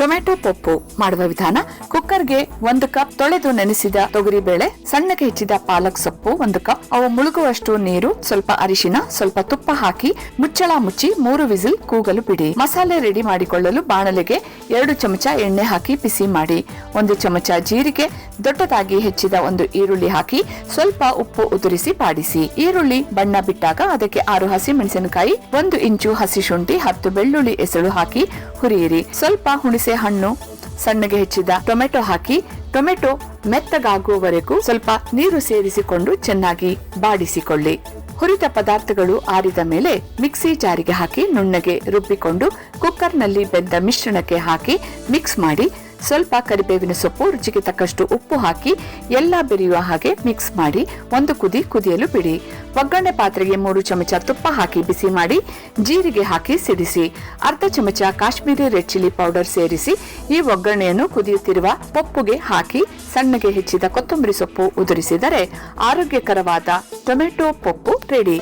Tomato ಪೊಪ್ಪು ಮಾಡುವ ವಿಧಾನ ಕುಕ್ಕರ್ಗೆ ಒಂದು ಕಪ್ ತೊಳೆದು ನೆನೆಸಿದ ತೊಗರಿಬೇಳೆ, ಸಣ್ಣಗೆ ಹೆಚ್ಚಿದ ಪಾಲಕ್ ಸೊಪ್ಪು, ಒಂದು ಕಪ್ ಅವು ಮುಳುಗುವಷ್ಟು ನೀರು, ಸ್ವಲ್ಪ ಅರಿಶಿನ, ಸ್ವಲ್ಪ ತುಪ್ಪ ಹಾಕಿ ಮುಚ್ಚಳ ಮುಚ್ಚಿ ಮೂರು ವಿಸಿಲ್ ಕೂಗಲು ಬಿಡಿ. ಮಸಾಲೆ ರೆಡಿ ಮಾಡಿಕೊಳ್ಳಲು ಬಾಣಲೆಗೆ ಎರಡು ಚಮಚ ಎಣ್ಣೆ ಹಾಕಿ ಬಿಸಿ ಮಾಡಿ. ಒಂದು ಚಮಚ ಜೀರಿಗೆ, ದೊಡ್ಡದಾಗಿ ಹೆಚ್ಚಿದ ಒಂದು ಈರುಳ್ಳಿ ಹಾಕಿ ಸ್ವಲ್ಪ ಉಪ್ಪು ಉದುರಿಸಿ ಬಾಡಿಸಿ. ಈರುಳ್ಳಿ ಬಣ್ಣ ಬಿಟ್ಟಾಗ ಅದಕ್ಕೆ ಆರು ಹಸಿ ಮೆಣಸಿನಕಾಯಿ, ಒಂದು ಇಂಚು ಹಸಿ ಶುಂಠಿ, ಹತ್ತು ಬೆಳ್ಳುಳ್ಳಿ ಎಸಳು ಹಾಕಿ ಹುರಿಯಿರಿ ಸ್ವಲ್ಪ ಹುಣಸೆ ಹಣ್ಣು ಸಣ್ಣಗೆ ಹೆಚ್ಚಿದ ಟೊಮೆಟೊ ಹಾಕಿ, ಟೊಮೆಟೊ ಮೆತ್ತಗಾಗುವವರೆಗೂ ಸ್ವಲ್ಪ ನೀರು ಸೇರಿಸಿಕೊಂಡು ಚೆನ್ನಾಗಿ ಬಾಡಿಸಿಕೊಳ್ಳಿ. ಹುರಿದ ಪದಾರ್ಥಗಳು ಆರಿದ ಮೇಲೆ ಮಿಕ್ಸಿ ಜಾರಿಗೆ ಹಾಕಿ ನುಣ್ಣಗೆ ರುಬ್ಬಿಕೊಂಡು ಕುಕ್ಕರ್ನಲ್ಲಿ ಬೆಂದ ಮಿಶ್ರಣಕ್ಕೆ ಹಾಕಿ ಮಿಕ್ಸ್ ಮಾಡಿ ಸ್ವಲ್ಪ ಕರಿಬೇವಿನ ಸೊಪ್ಪು, ರುಚಿಗೆ ತಕ್ಕಷ್ಟು ಉಪ್ಪು ಹಾಕಿ ಎಲ್ಲ ಬೆರೆಯುವ ಹಾಗೆ ಮಿಕ್ಸ್ ಮಾಡಿ ಒಂದು ಕುದಿ ಕುದಿಯಲು ಬಿಡಿ. ಒಗ್ಗರಣೆ ಪಾತ್ರೆಗೆ ಮೂರು ಚಮಚ ತುಪ್ಪ ಹಾಕಿ ಬಿಸಿ ಮಾಡಿ, ಜೀರಿಗೆ ಹಾಕಿ ಸಿಡಿಸಿ, ಅರ್ಧ ಚಮಚ ಕಾಶ್ಮೀರಿ ರೆಡ್ ಚಿಲ್ಲಿ ಪೌಡರ್ ಸೇರಿಸಿ ಈ ಒಗ್ಗರಣೆಯನ್ನು ಕುದಿಯುತ್ತಿರುವ ಪಪ್ಪುಗೆ ಹಾಕಿ ಸಣ್ಣಗೆ ಹೆಚ್ಚಿದ ಕೊತ್ತಂಬರಿ ಸೊಪ್ಪು ಉದುರಿಸಿದರೆ ಆರೋಗ್ಯಕರವಾದ ಟೊಮೆಟೊ ಪಪ್ಪು ರೆಡಿ.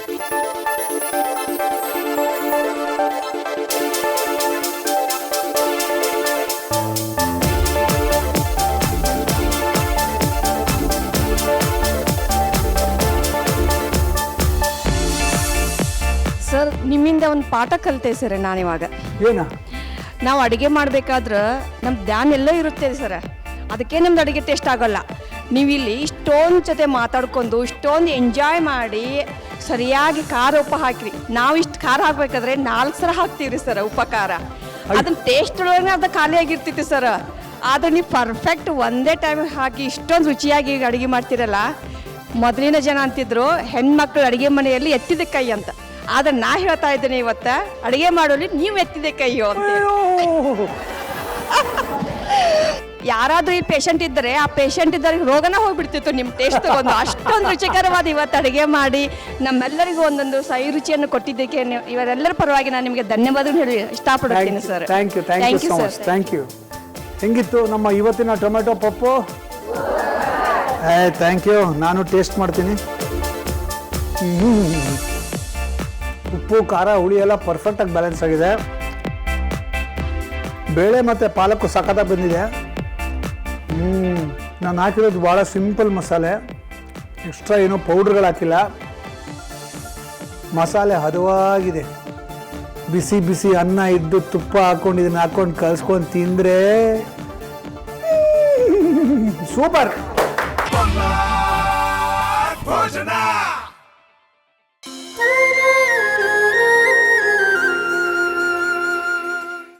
ಸರ್ ನಿಮ್ಮಿಂದ ಒಂದು ಪಾಠ ಕಲಿತೆ ಸರ್ ಇವಾಗ. ಏನ? ನಾವು ಅಡುಗೆ ಮಾಡಬೇಕಾದ್ರೆ ನಮ್ಮ ಧ್ಯಾನ ಎಲ್ಲ ಇರುತ್ತೆ ಸರ್. ಅದಕ್ಕೆ ನಮ್ದು ಅಡುಗೆ ಟೇಸ್ಟ್ ಆಗೋಲ್ಲ. ನೀವು ಇಲ್ಲಿ ಇಷ್ಟೊಂದು ಜೊತೆ ಮಾತಾಡ್ಕೊಂಡು ಇಷ್ಟೊಂದು ಎಂಜಾಯ್ ಮಾಡಿ ಸರಿಯಾಗಿ ಖಾರ ಉಪ್ಪು ಹಾಕಿರಿ. ನಾವು ಇಷ್ಟು ಖಾರ ಹಾಕ್ಬೇಕಾದ್ರೆ ನಾಲ್ಕು ಸರ ಹಾಕ್ತೀವಿ ಸರ್ ಉಪ್ಪ ಖಾರ ಅದನ್ನ ಟೇಸ್ಟ್ ಒಳಗೆ ಅದು ಖಾಲಿ ಆಗಿರ್ತಿತ್ತು ಸರ್. ಆದ್ರೆ ನೀವು ಪರ್ಫೆಕ್ಟ್ ಒಂದೇ ಟೈಮ್ ಹಾಕಿ ಇಷ್ಟೊಂದು ರುಚಿಯಾಗಿ ಅಡುಗೆ ಮಾಡ್ತೀರಲ್ಲ. ಮೊದಲಿನ ಜನ ಅಂತಿದ್ರು ಹೆಣ್ಮಕ್ಳು ಅಡುಗೆ ಮನೆಯಲ್ಲಿ ಎತ್ತಿದ ಕೈ ಅಂತ. ಆದ್ರೆ ನಾ ಹೇಳ್ತಾ ಇದ್ದೇನೆ ಇವತ್ತ ಅಡುಗೆ ಮಾಡೋಲಿ ನೀವು ಎತ್ತಿದೆ ಕೈಯೋ ಅಂತ ಯಾರಾದ್ರೂ ಈ ಪೇಷಂಟ್ ಇದ್ದರೆ ಆ ಪೇಷಂಟ್ ಇದ್ದವ್ರಿಗೆ ರೋಗನ ಹೋಗ್ಬಿಡ್ತಿತ್ತು ನಿಮ್ಮ ಟೇಸ್ಟ್ ತಗೊಂಡು. ಅಷ್ಟೊಂದು ರುಚಿಕರವಾದ ಇವತ್ತು ಅಡುಗೆ ಮಾಡಿ ನಮ್ಮೆಲ್ಲರಿಗೂ ಒಂದೊಂದು ಸೈ ರುಚಿಯನ್ನು ಕೊಟ್ಟಿದ್ದಕ್ಕೆ ಇವರೆಲ್ಲರ ಪರವಾಗಿ ನಾನು ನಿಮಗೆ ಧನ್ಯವಾದ ಹೇಳಿ ಇಷ್ಟಪಡ್ತೀನಿ sir thank you thank you sir thank you ಹೆಂಗಿತ್ತು ನಮ್ಮ ಇವತ್ತಿನ ಟೊಮೆಟೊ ಪಪ್ಪು? ಥ್ಯಾಂಕ್ ಯು ನಾನು ಟೇಸ್ಟ್ ಮಾಡ್ತೀನಿ. ಉಪ್ಪು, ಖಾರ, ಹುಳಿ ಎಲ್ಲ ಪರ್ಫೆಕ್ಟಾಗಿ ಬ್ಯಾಲೆನ್ಸ್ ಆಗಿದೆ. ಬೇಳೆ ಮತ್ತು ಪಾಲಕ್ಕು ಸಖತ್ತಾಗಿ ಬಂದಿದೆ. ನಾನು ಹಾಕಿರೋದು ಭಾಳ ಸಿಂಪಲ್ ಮಸಾಲೆ. ಎಕ್ಸ್ಟ್ರಾ ಏನೂ ಪೌಡ್ರ್ಗಳು ಹಾಕಿಲ್ಲ. ಮಸಾಲೆ ಹದವಾಗಿದೆ. ಬಿಸಿ ಬಿಸಿ ಅನ್ನ ಇದ್ದು ತುಪ್ಪ ಹಾಕೊಂಡು ಇದನ್ನ ಹಾಕೊಂಡು ಕಲ್ಸ್ಕೊಂಡು ತಿಂದ್ರೆ ಸೂಪರ್. ಭೋಜನ.